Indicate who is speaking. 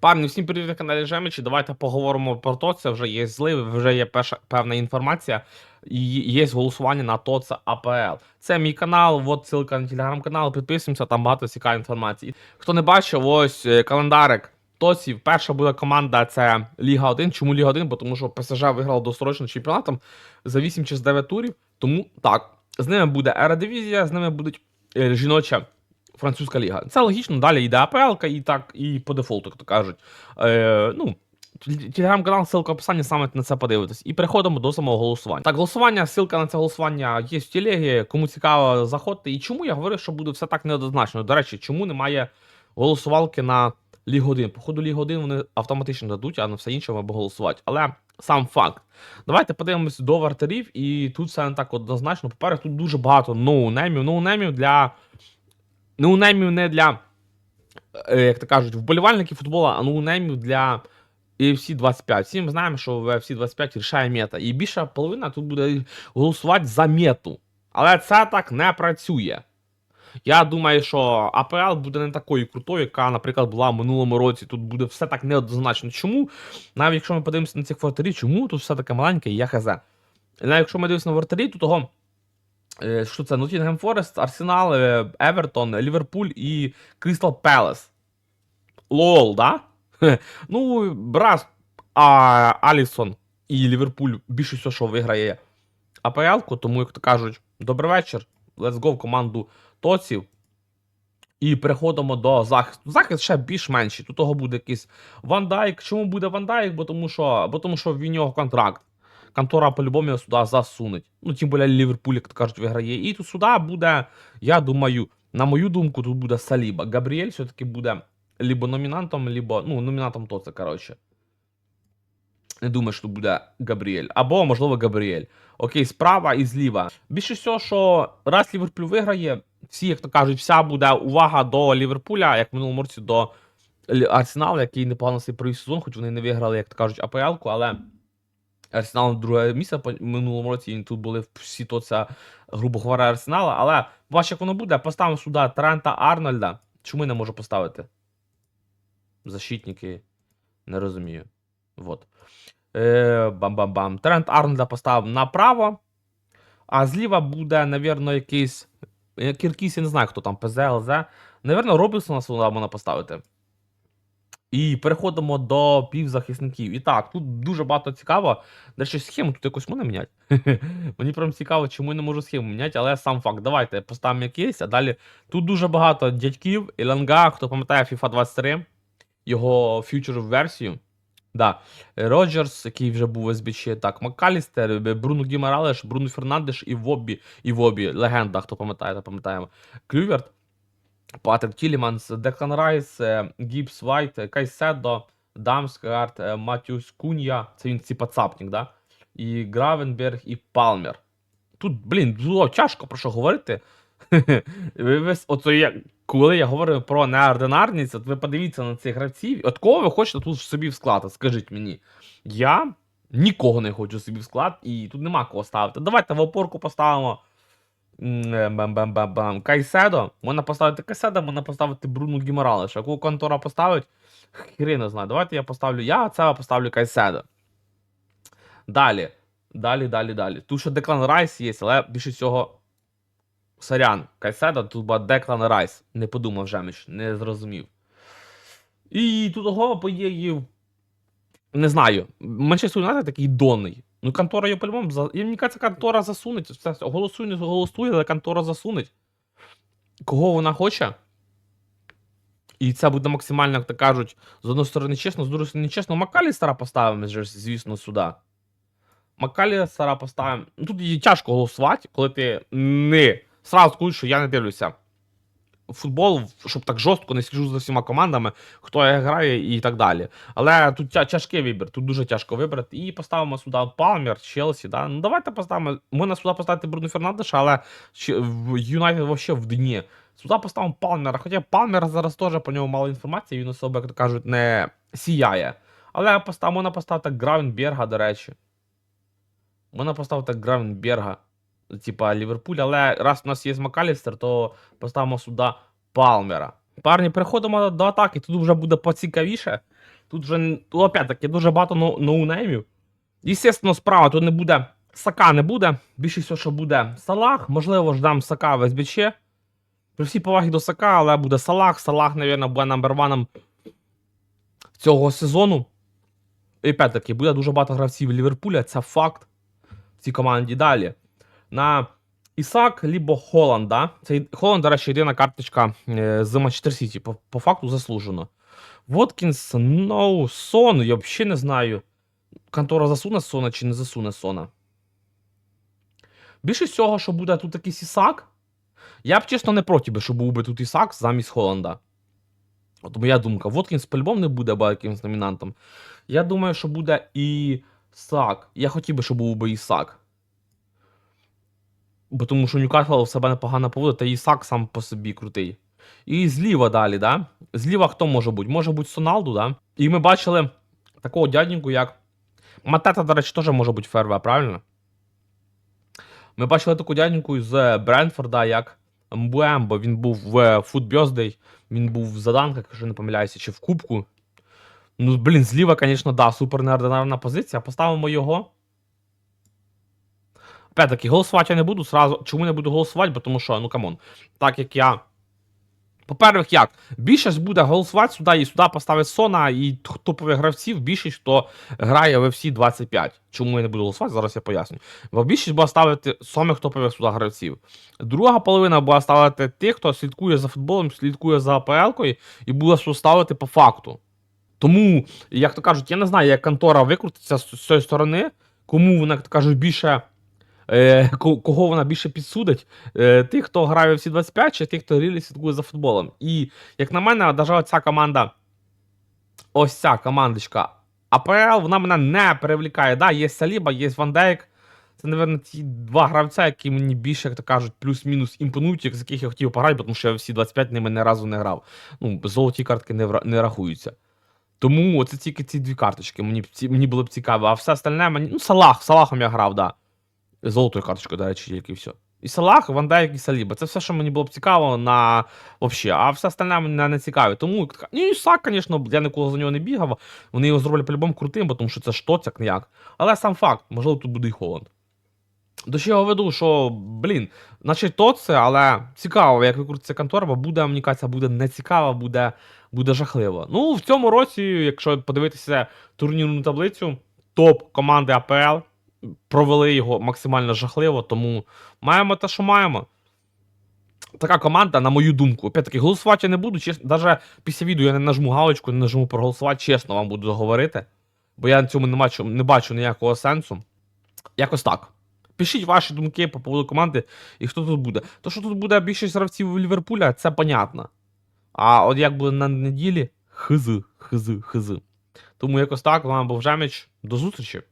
Speaker 1: Парні, всім привіт на каналі Жемичі. Давайте поговоримо про то. Це вже є зливи, вже є перша певна інформація. Є голосування на ТОЦ АПЛ. Це мій канал, от ссылка на телеграм-канал. Підписуємося, там багато цікавої інформації. Хто не бачив, ось е, календарик ТОЦів. Перша буде команда це Ліга 1. Чому Ліга 1? Бо тому що ПСЖ виграла досрочно чемпіонатом за 8 чи з 9 турів. Тому так, з ними буде Еродивізія, з ними будуть е, жіноча французька ліга. Це логічно, далі йде АПЛ, і так, і по дефолту, як то кажуть. Е, ну, Телеграм-канал, ссылка в описанні, саме на це подивитись. І переходимо до самого голосування. Так, голосування, ссылка на це голосування є в телегі. Кому цікаво, заходьте. І чому я говорю, що буде все так неоднозначно? До речі, чому немає голосувалки на Ліг 1? Походу, Ліг 1 вони автоматично дадуть, а на все інше треба голосувати. Але сам факт. Давайте подивимось до вартарів, і тут все не так однозначно. По-перше, тут дуже багато ноунеймів. Ноунеймів для. Ноунеймів не для, е, як то кажуть, вболівальників футболу, а ноунеймів для UFC 25. Всі ми знаємо, що в UFC 25 рішає мета. І більша половина тут буде голосувати за мету. Але це так не працює. Я думаю, що АПЛ буде не такою крутою, яка, наприклад, була в минулому році. Тут буде все так неоднозначно. Чому? Навіть якщо ми подивимося на цих вратарів, чому тут все таке маленьке, і я хз. Навіть якщо ми дивимося на вратарів, то того. Е, Що це? Нотінгем Форест, Арсенал, е, Евертон, Ліверпуль і Крістал Пелес. Лол, да? Ну, раз а, Алісон і Ліверпуль більше всього, що виграє АПЛ-ку, тому, як то кажуть, добрий вечір. Let's go в команду Тоців. І переходимо до захисту. Захист ще більш-менший. Тут того буде якийсь Ван Дайк. Чому буде Ван Дайк? Бо тому що, бо тому що в нього контракт. Контора по-любому сюди засунуть. Ну, тим більше Ліверпуль, як то кажуть, виграє. І тут сюди буде, я думаю, на мою думку, тут буде Саліба. Габріель все-таки буде либо номінантом, либо, ну, номінантом то це, коротше. Не думаю, що тут буде Габріель. Або, можливо, Габріель. Окей, справа і зліва. Більше всього, що раз Ліверпуль виграє, всі, як то кажуть, вся буде увага до Ліверпуля, як в минулому році до Арсеналу, який непогано собі провів сезон, хоч вони не виграли, як то кажуть, АПЛ-ку, але Арсенал друге місце по минулому році, і тут були всі то це, грубо говоря, Арсенала. Але бач, як воно буде, поставимо сюди Трента Арнольда. Чому я не можу поставити? Защитники. Не розумію. Вот. Е, бам-бам-бам. Трент Арнольда поставив направо. А зліва буде, навірно, якийсь. е, Кіркіс, я не знаю, хто там, ПЗ, ЛЗ. Навірно, Робінсона сюди можна поставити. І переходимо до півзахисників. І так, тут дуже багато цікаво. Де ще схему тут якось можна міняти? Мені прям цікаво, чому я не можу схему міняти, але сам факт. Давайте поставимо якийсь, а далі. Тут дуже багато дядьків. Іланга, хто пам'ятає FIFA 23, його фьючер версію. Да. Роджерс, який вже був в СБЧ, так, Маккалістер, Бруно Гімаралеш, Бруно Фернандеш і Вобі, і Вобі, легенда, хто пам'ятає, пам'ятаємо. Клюверт, Патрик Тіліманс, Деклан Райс, Гібс Вайт, е, Кайседо, Дамсгард, е, Матюс Кунья, це він типа цапник, да? І Гравенберг, і Палмер. Тут, блін, було тяжко про що говорити. Оце я, коли я говорю про неординарність, от ви подивіться на цих гравців, от кого ви хочете тут собі в склад, скажіть мені. Я нікого не хочу собі в склад, і тут нема кого ставити. Давайте в опорку поставимо. Е, Бам-бам-бам-бам. Кайседо. Можна поставити Кайседо, можна поставити Бруну Гімаралеша. Яку контора поставить? Хрена знаю. Давайте я поставлю. Я це поставлю Кайседо. Далі. Далі, далі, далі. Тут ще Деклан Райс є, але більше всього. Сорян, Кайседо, тут буде Деклан Райс. Не подумав Жеміч, не зрозумів. І тут того, по не знаю. Манчестер Юнайтед такий донний. Ну, контора його по-любому. За... І мені кажеться, контора засунуть. Голосуй, не голосує, але контора засунуть. Кого вона хоче? І це буде максимально, як то кажуть, з одної сторони чесно, з другої сторони нечесно. Макалістера поставимо, звісно, сюди. Макалістера поставимо. Ну, тут її тяжко голосувати, коли ти не. Сразу скажу, що я не дивлюся. Футбол, щоб так жорстко не сліжу за всіма командами, хто як грає і так далі. Але тут тя- тяжкий вибір, тут дуже тяжко вибрати. І поставимо сюди Палмер, Челсі. Да? Ну давайте поставимо. Можна сюди поставити Бруно Фернандеша, але Юнайтед взагалі в дні. Сюди поставимо Палмера. Хоча Палмер зараз теж по ньому мало інформації, він особо, як то кажуть, не сіяє. Але можна поставити Гравенберга, до речі. Можна поставити Гравенберга, типа Ліверпуль, але раз у нас є Макалістер, то поставимо сюди Палмера. Парні, переходимо до атаки. Тут вже буде поцікавіше. Тут вже, н- тут, опять-таки, дуже багато ноу- ноунеймів. Естественно, справа тут не буде. Сака не буде. Більше всього, що буде Салах. Можливо, ждам Сака в СБЧ. При всій повагі до Сака, але буде Салах. Салах, мабуть, буде номер цього сезону. І опять-таки, буде дуже багато гравців Ліверпуля, це факт в цій команді далі. На Ісак, либо Холланд, да? Це Холланд, до речі, єдина карточка е, з Манчестер Сіті. По, по факту заслужено. Воткінс, ну, Сон, я взагалі не знаю. Контора засуне Сона чи не засуне Сона. Більше всього, що буде тут якийсь Ісак. Я б чесно не проти би, що був би тут Ісак замість Холланда. От моя думка. Воткінс по-любому не буде або якимось номінантом. Я думаю, що буде Ісак. Я хотів би, щоб був би Ісак. Бо тому що Ньюкасл себе непогано поводить, та Ісак сам по собі крутий. І зліва далі, да? Зліва хто може бути? Може бути Соналду, да? І ми бачили такого дяденьку, як. Матета, до речі, теж може бути ФРВ, правильно? Ми бачили таку дяденьку з Бренфорда, як Мбуембо. Він був в Футбьоздей, він був в заданках, якщо не помиляюся, чи в Кубку. Ну, блін, зліва, звісно, да, супер неординарна позиція. Поставимо його. Опять-таки, голосувати я не буду сразу. Чому не буду голосувати? Бо тому що, ну камон, так як я. По-перше, як? Більшість буде голосувати сюди і сюди поставить Сона і топових гравців, більшість, хто грає в FC 25. Чому я не буду голосувати, зараз я поясню. Бо більшість буде ставити самих топових сюди гравців. Друга половина буде ставити тих, хто слідкує за футболом, слідкує за АПЛ-кою і буде ставити по факту. Тому, як то кажуть, я не знаю, як контора викрутиться з цієї сторони, кому вона, як то кажуть, більше. Е, кого вона більше підсудить? Е, тих, хто грає в всі 25, чи тих, хто рілі слідкує за футболом. І, як на мене, навіть ця команда, ось ця командочка АПЛ, вона мене не привлікає. Да, є Саліба, є Ван Дейк. Це, мабуть, ті два гравця, які мені більше, як то кажуть, плюс-мінус імпонують, як- з яких я хотів пограти, тому що я всі 25 ними ні разу не грав. Ну, золоті картки не, не рахуються. Тому це тільки ці дві карточки. Мені, мені було б цікаво. А все остальне мені. Ну, Салах, Салахом я грав, да. Золотою карточкою, до речі, тільки все. І Салах, Ван Дайк і Саліба. Це все, що мені було б цікаво на вообще, а все остальне мене не цікавить. Тому ні, Ісак, звісно, я ніколи за нього не бігав. Вони його зроблять по-любому крутим, бо тому що це штоцяк ніяк. Але сам факт, можливо, тут буде і Холланд. До чого веду, що, блін, значить, то це, але цікаво, як викрутиться контора, бо буде, мені кажеться, буде нецікаво, буде, буде жахливо. Ну, в цьому році, якщо подивитися турнірну таблицю, топ команди АПЛ провели його максимально жахливо, тому маємо те, що маємо. Така команда, на мою думку, опять-таки, голосувати я не буду. Чесно, навіть після відео я не нажму галочку, не нажму проголосувати, чесно вам буду говорити. Бо я на цьому не бачу, не бачу ніякого сенсу. Якось так. Пишіть ваші думки по поводу команди і хто тут буде. То, що тут буде більшість гравців Ліверпуля, це понятно. А от як буде на неділі, хз, хз, хз. Тому якось так, з вами був Жеміч. До зустрічі.